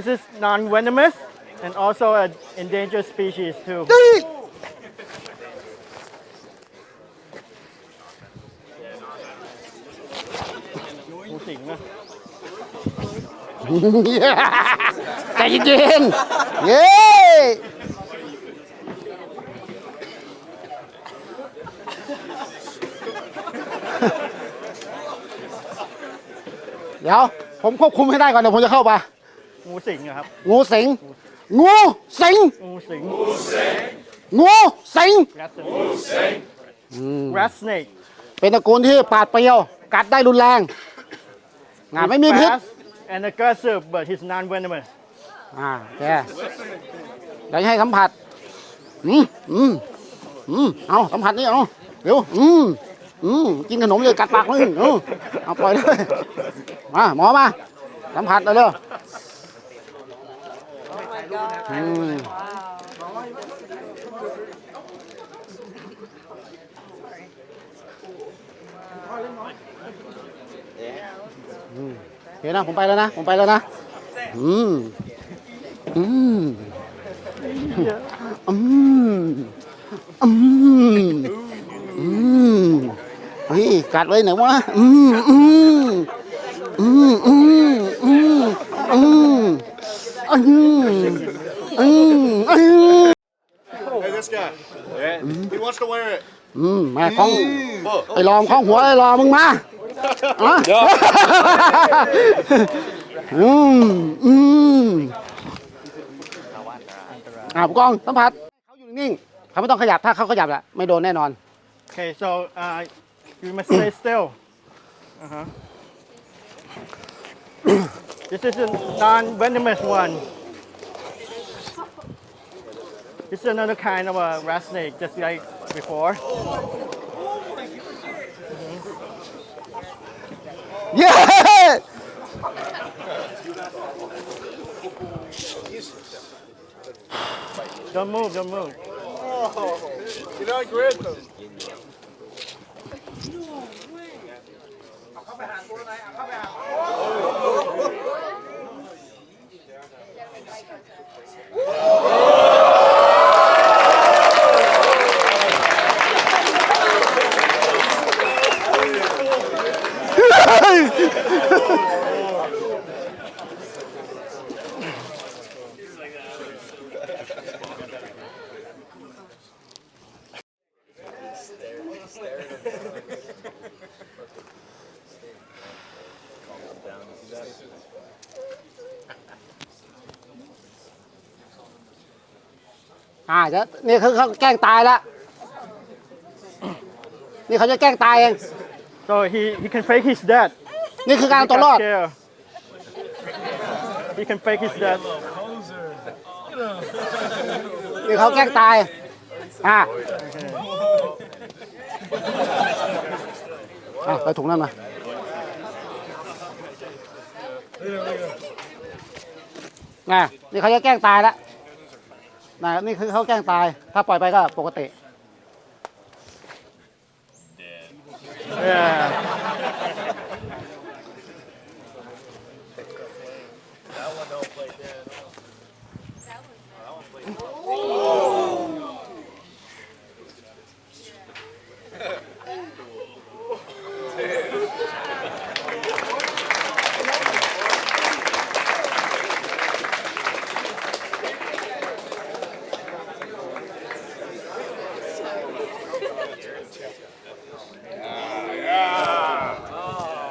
This is non-venomous and also an endangered species too. งูสิงนะใจเย็นๆเย้เดี๋ยวผมควบคุมให้ได้ก่อนเดี๋ยวผมจะเข้าไป งูสิงอะครับ งูสิง งูสิง งูสิง งูสิง rat snake rat snake เป็นตระกูลที่ปาดเปรียว กัดได้รุนแรง งานไม่มีพิษ fast and aggressive but he's non-venomous อ่าแกเดี๋ยวให้สัมผัส อืมอืมอืมเอาสัมผัสนี่เอาเดี๋ยวอืมอืมกินขนมเลยกัดปากเลยเอาเอาปล่อยเลย มาหมอมา สัมผัสเลยเร็ว Mm. Wow. นะผมไปแล้วนะ ผมไปแล้วนะ อืม อืม อืม อืม อืมเฮ้ยกัดเลยไหนวะ อืม อืม อืม อืม อืม อืมอืม Hey, this guy. He wants to wear it. อืมแม่ของไอ้รอมของหัวไอ้รอมึงมาอะอืมอืมอ่าผู้กองสัมผัสเขาอยู่นิ่งๆเขาไม่ต้องขยับถ้าเขาขยับแหละไม่โดนแน่นอน okay so uh, you must stay still uh-huh this is a non-venomous one This is another kind of a rat snake, just like before. Yeah! don't move, don't move. Oh, You're not grabbed them. No way. Oh. อ่าจะนี่คือเขาแกล้งตายแล้วนี่เขาจะแกล้งตายเอง so he he can fake his death นี่คือการ He เอาตัวรอ got ด scared. he can fake his death นี่เขาแกล้งตาย อ่าอะไปถุงนั้นมาไงนี่เขาจะแกล้งตายแล้ว นะนี่คือเขาแกล้งตาย ถ้าปล่อยไปก็ปกติ yeah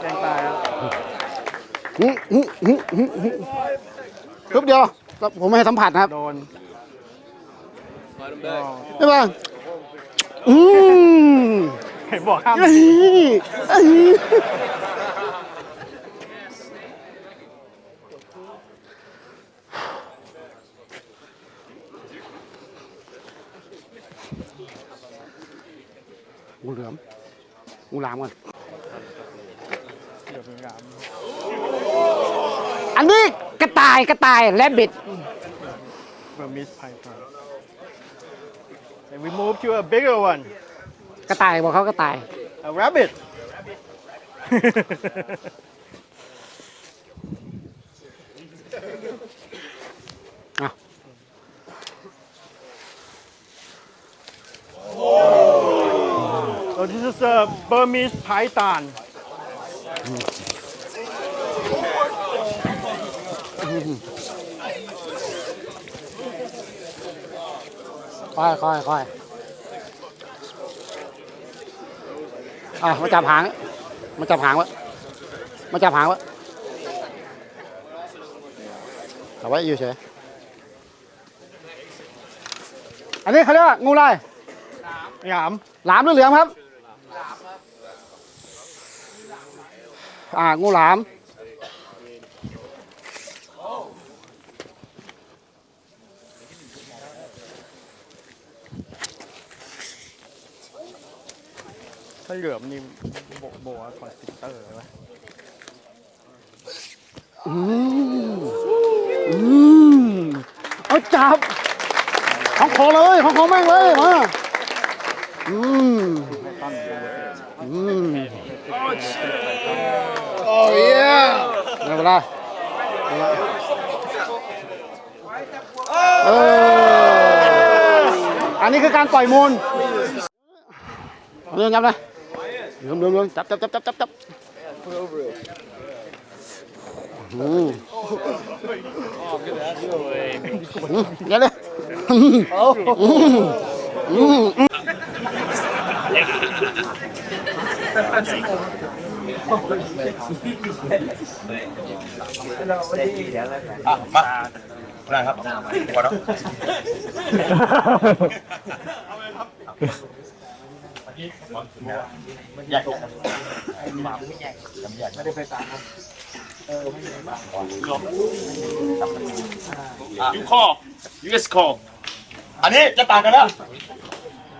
แกล้งตายแล้ว หึหึหึหึหึ ปึ๊บเดียวแล้วผมไม่ให้สัมผัสนะครับ โดนใช่ไหมอืมเห็นบอกห้ามเอ้ยเอ้ยงูเหลือมงูหลามก่อน เดี๋ยวเป็นราม อันนี้กระต่ายกระต่ายและบิด Burmese python. And we move to a bigger one, กระต่ายบอกเขากระต่าย a rabbit. Ah. So this is a Burmese python. ค่อยค่อยค่อยอะมาจับหางมาจับหางไวะมาจับหางไวะเอาไว้อยู่เฉยอันนี้เขาเรียกว่างูลาย Yam. หลามหรือเหลือมครับ อ่า งูหลามาเหลือมนี่โบโบว่าคอนสติกเตอร์ไหมอืมอืมเอาจับ ของขอเลยของขอแม่งเลยมาอืมอืม Oh yeah. ไม่เป็นไรเอออันนี้คือการปล่อยมูลเรื่องจับ เลยเรื่องเรื่องเรื่องจับจับจับจับ จับจับอืมอืมเดี๋ยวเลยอืมอืมอืมอะมาได้ครับพอแล้ว You call. You just call. อันนี้จะต่างกันแล้ว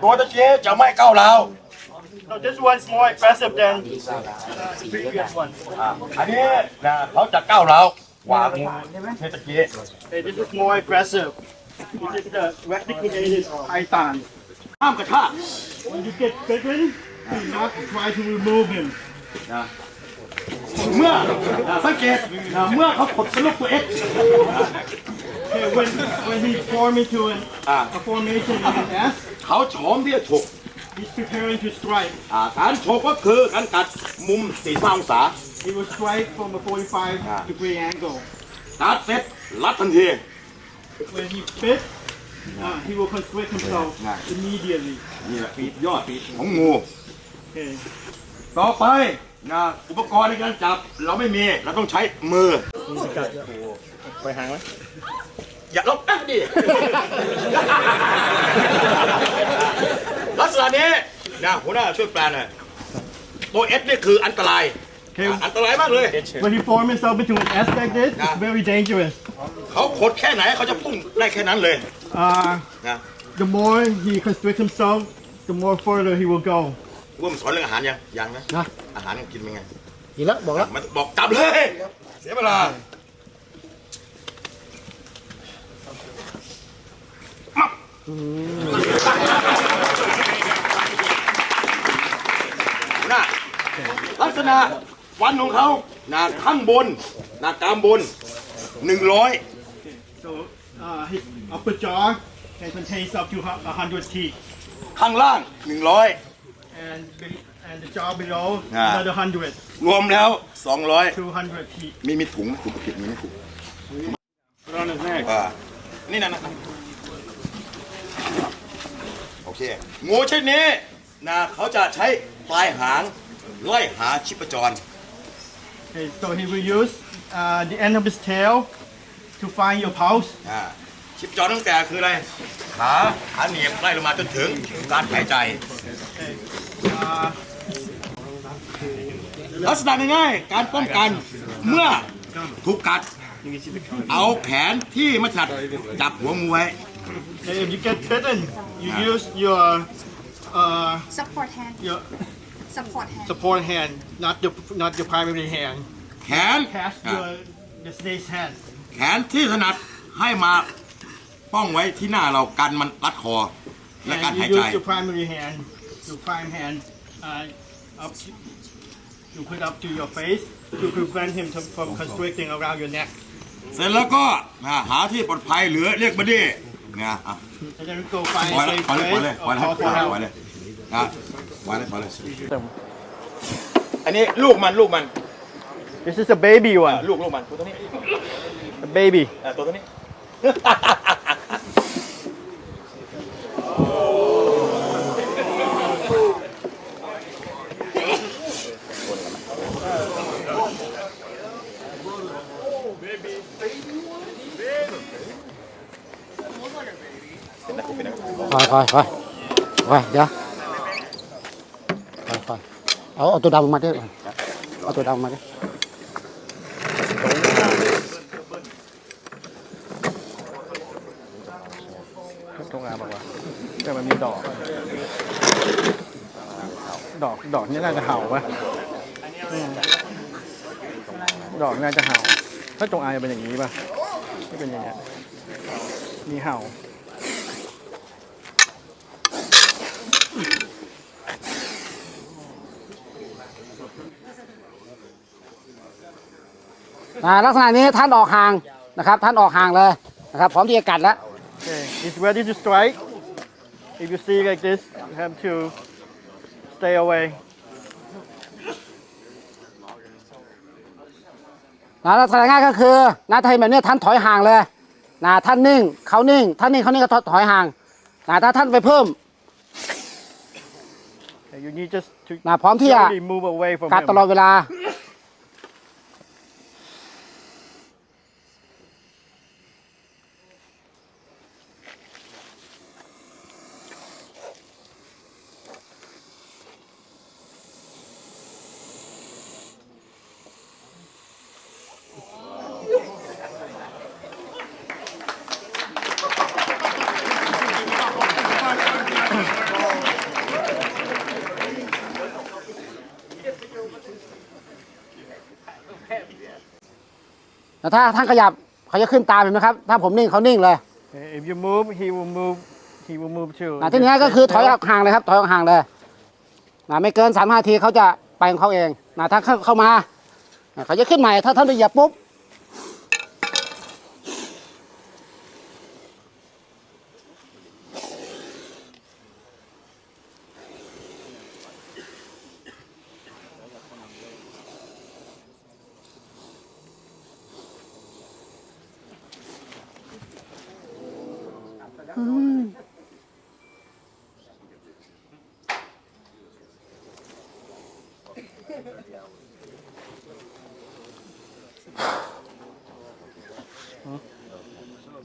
ตัวตะเกียจะไม่ก้าวร้าว So this one's more aggressive than previous one. อะอันนี้นะเขาจะก้าวร้าวกว่างูเทตะเกีย Okay, this is more aggressive. This is the reticulated python. ห้ามกระชาก When you get bitten, do not try to remove him. เมื่อนะสังเกตนะเมื่อเขากดเป็นลูกตัวเอ็ก Okay, when, when he form into an, Ah. a formation in an S, เขาโฉมที่จะฉก he's preparing to strike. อ่าการฉกก็คือการกัดมุม45องศา He will strike from a 45 degree angle. กัดเสร็จรัดทันที When he bit, uh, he will constrict himself Ah. immediately. นี่แหละปีกยอดของงู Okay. ต่อไปนะอุปกรณ์ในการจับเราไม่มีเราต้องใช้มือ ไปหางไหมอย่าลบแป๊บดิ ลักษณะนี้นะหัวหน้าช่วยแปลหน่อยตัวเอสนี่คืออันตราย Okay. อันตรายมากเลย When he form himself into an S like this, Ah. it's very dangerous. เขาขดแค่ไหนเขาจะพุ่งได้แค่นั้นเลย Uh, นะ the more he constricts himself, the more further he will go. ว่ามันสอนเรื่องอาหารยังยังนะนะ อาหารกินเป็นไงกินแล้วบอกแล้วมันบอกจับเลย เสียเวลามาน่ะลักษณะฟันของเขาหนาข้างบนหนากรามบนหนึ่งร้อย So uh, his upper jaw can contain up to hu- 100 teeth. ข้างล่างหนึ่งร้อย And, be- and the jaw below, Ah. another 100. รวมแล้วสองร้อย200 teeth. มีมีถุงถุงผิดมีไหมถุง Put on his neck. อ่านี่นะนะโอเคงูชนิดนี้นะเขาจะใช้ปลายหางไล่หาชิปจร Okay, so he will use uh, the end of his tail to find your pulse. อ่า ชิปจรตั้งแต่คืออะไร ขาขาเหนียบไล่ลงมาจนถึงการหายใจ Uh, ลักษณะง่ายๆการป้องกันเมื่อถูกกัด เอาแขนที่ไม่ถนัดจับหัวงูไว้ okay, if you get bitten, you use your uh, support hand your support hand support hand, not your not your primary hand. แขน Cast อะ your the snake's hand. แขนที่ถนัดให้มา ป้องไว้ที่หน้าเรากันมันรัดคอ และการ And หาย you ใจ use your primary hand, your prime hand, uh, up to, you put up to your face to prevent him to, from constricting around your neck. เสร็จแล้วก็อ่าหาที่ปลอดภัยเหลือเรียกบัดดี้นะอะ And then go find ปล่อย a เลย safe ปล่อยเลยปล่อยเลย place ปล่อยเลย or call for ปล่อย help. เลยนะวางเลยพอเลยอันนี้ลูกมันลูกมัน This is a baby อะ one ลูกลูกมันตัวตัวนี้ a baby อะตัวตัวนี้ คอยคอยคอยคอยเดี๋ยวคอยคอยเอาเอาตัวดำมาด้วยเอาตัวดำมาด้วยทงอาบอกว่าแต่มันมีดอก ดอกดอกนี่น่าจะเห่าปะดอกน่าจะเห่า ถ้าจงอางจะเป็นอย่างนี้ปะไม่เป็นอย่างเงี้ยมีเห่า อ่าลักษณะนี้ท่านออกห่างนะครับ ท่านออกห่างเลยนะครับ พร้อมที่จะกัดแล้ว Okay, it's ready to strike. If you see like this, you have to stay away. นะลักษณะง่ายก็คือนะถ้าเห็นแบบนี้ท่านถอยห่างเลยนะท่านนิ่งเขานิ่ง ท่านนิ่งเขานิ่งก็ถอยห่างนะถ้าท่านไปเพิ่ม Okay, you need just to นะพร้อมที่จะ slowly move away from กัด him. ตลอดเวลา แต่ถ้าท่านขยับเขาจะขึ้นตามเห็นไหมครับ ถ้าผมนิ่งเขานิ่งเลย Okay, if you move, he will move. He will move too. นะที่นี้ก็คือถอยออกห่างเลยครับถอยออกห่างเลยนะไม่เกินสามนาทีเขาจะไปของเขาเองนะถ้าเข้าเข้ามานะเขาจะขึ้นใหม่ถ้าท่านไปเหยียบปุ๊บ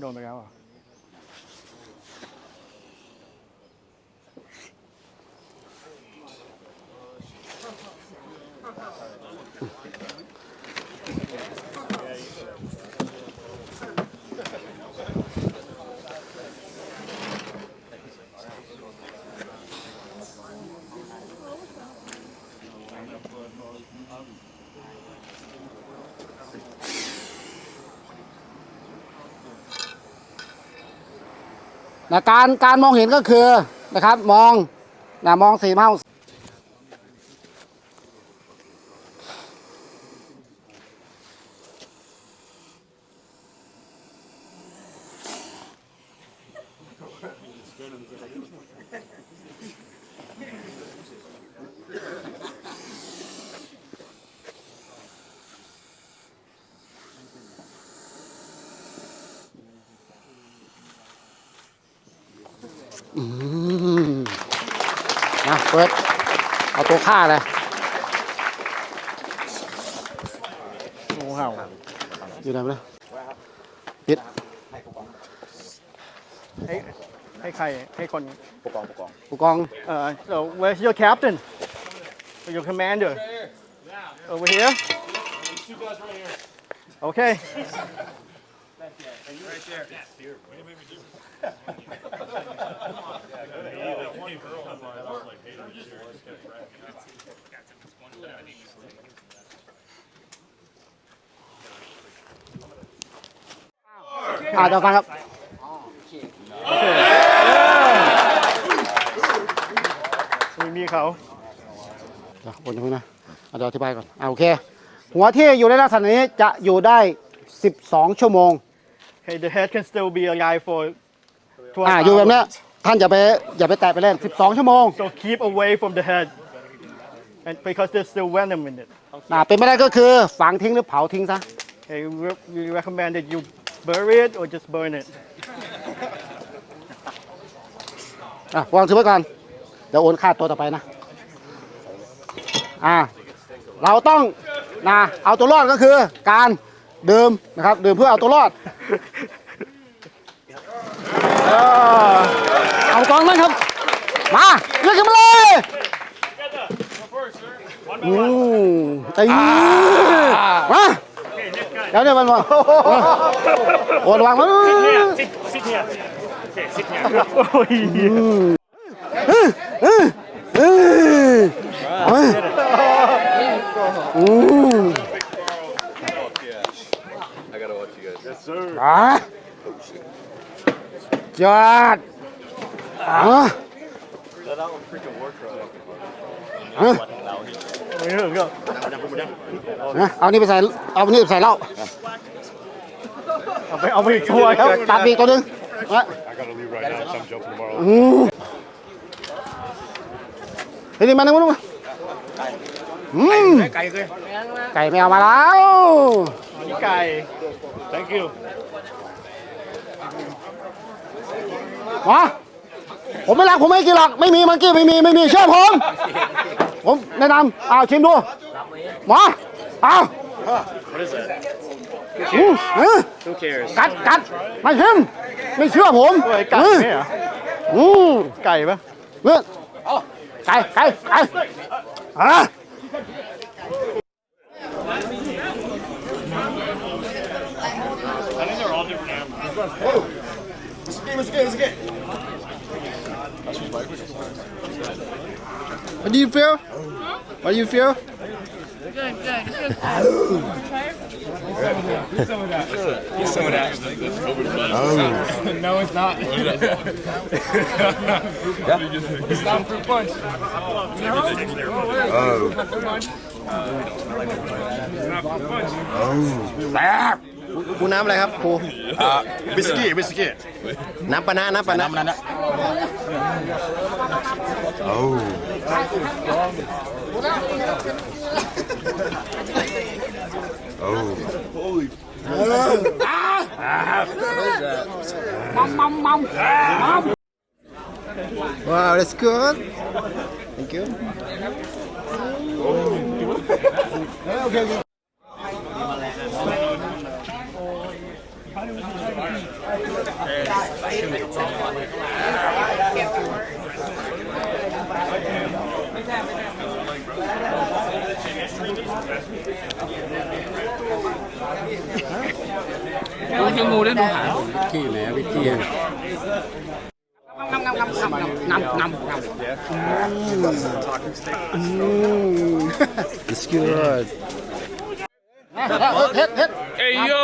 โดนไปแล้วเหรอะ นะการการมองเห็นก็คือนะครับมองนะมองสี่เมา นะเปิดเอาตัวฆ่าเลยงูเห่าอยู่ไหนไปเลยปิดให้ให้ใครให้คนผู้กองเอ่อ so where's your captain your commander over here okay Okay. อ่าเดี๋ยวฟังครับ มีมีเขาเดี๋ยวบนตรงนี้นะอะเดี๋ยวอธิบายก่อนอ่าโอเค หัวที่อยู่ในลักษณะนี้จะอยู่ได้ 12 ชั่วโมง Okay, the head can still be alive for 12อ่าอยู่แบบเนี้ย hours. ท่านอย่าไปอย่าไปแตะไปเล่น 12 ชั่วโมง so keep away from the head and because there's still venom in it นะเป็นไม่ได้ก็คือฝังทิ้งหรือเผาทิ้งซะ okay we re- we recommend that you bury it or just burn it อะวางถือไว้ก่อน เดี๋ยวโอนค่าตัวต่อไปนะ อ่า เราต้องนะเอาตัวรอดก็คือการดื่มนะครับ ดื่มเพื่อเอาตัวรอด เอากองนั้นครับ มาเลือกกันมาเลยอื มตีมาเดี๋ยวเดี๋ยวมันมาโอ้ระวังมัน Sit, sit here. Okay, sit here. โอ้ยเออเออเอออืม Yes, sir. อะยอดอะอะไม่รู้ก็ นะเอานี่ไปใส่เอานี่ไปใส่เหล้าเอาไปเอาไปอีกตัวครับตัดปีกตัวหนึงนะอืมเฮ้ยนี่มาหนึ่งมาหนึ่งมาอืมไก่เลยไก่ไม่เอามาแล้วไก่ Thank you. มาผมไม่รักผมไม่กินหรอกไม่มีมันกี้ไม่มีไม่มีเชื่อผม ผมแนะนำเอาชิมดูมาเอา What is that? อืมเออ Who cares? กัดกัดมาชิมไม่เชื่อผมไก่ไก่เนี่ยเหรออืมไก่ปะเลือดไก่ไก่ไก่อะ I think they're all different animals. What do you feel? What do you feel? Dạ. ครูน้ำอะไรครับครูวิสกี้วิสกี้น้ำปะนะน้ำปะนะ น้ำนั้นนะ Wow that's good Thank you เฮ็ ดเฮ็ด Hey, yo!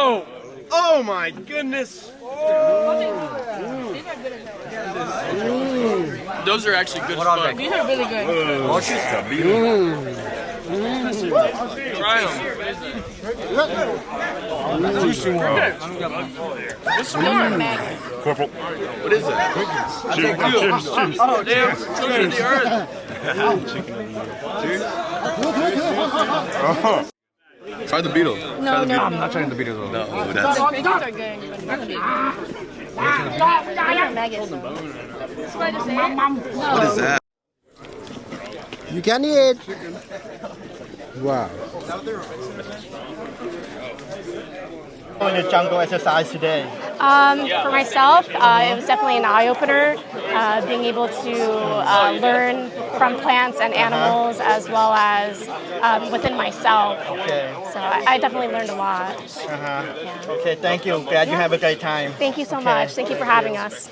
Oh my goodness Those are actually good as fuck. These are really good. Try them. What's more? Corporal What is it? Chips, chips, Oh, damn. Children of the earth. Try the beetle No, no. I'm not trying the beetle though No that's The crickets are good. but not the- These are maggots. Spider say it? What is that You can eat Wow in the jungle exercise today Um, for myself, uh, it was definitely an eye opener, uh, being able to uh, learn from plants and animals as well as um, within myself. Okay. So I, I definitely learned a lot. uh-huh okay thank you glad you have a great time Thank you so much. Thank you for having us.